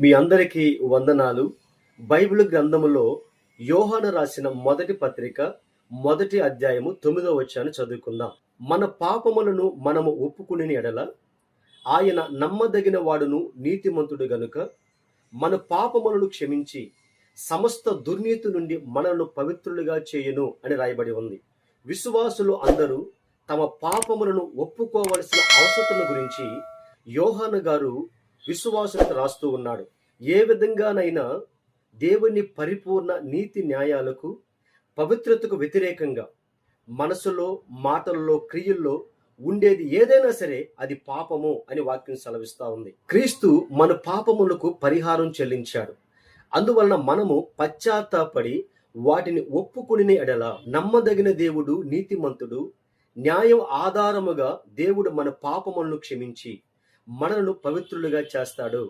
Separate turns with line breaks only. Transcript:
మీ అందరికీ వందనాలు. బైబిల్ గ్రంథములో యోహాన రాసిన మొదటి పత్రిక మొదటి అధ్యాయము తొమ్మిదో వచ్చాను చదువుకుందాం. మన పాపములను మనము ఒప్పుకుని ఎడల ఆయన నమ్మదగిన వాడును నీతిమంతుడు గనుక మన పాపములను క్షమించి సమస్త దుర్నీతి నుండి మనలను పవిత్రులుగా చేయును అని రాయబడి ఉంది. విశ్వాసులు అందరూ తమ పాపములను ఒప్పుకోవలసిన అవసరతను గురించి యోహాను గారు విశ్వాసులకు రాస్తూ ఉన్నాడు. ఏ విధంగానైనా దేవుని పరిపూర్ణ నీతి న్యాయాలకు పవిత్రతకు వ్యతిరేకంగా మనసులో మాటల్లో క్రియల్లో ఉండేది ఏదైనా సరే అది పాపము అని వాక్యం సెలవిస్తా ఉంది. క్రీస్తు మన పాపములకు పరిహారం చెల్లించాడు. అందువలన మనము పశ్చాత్తాపడి వాటిని ఒప్పుకుని ఎడల నమ్మదగిన దేవుడు నీతిమంతుడు న్యాయం ఆధారముగా దేవుడు మన పాపములను క్షమించి మనలను పవిత్రులుగా చేస్తాడు.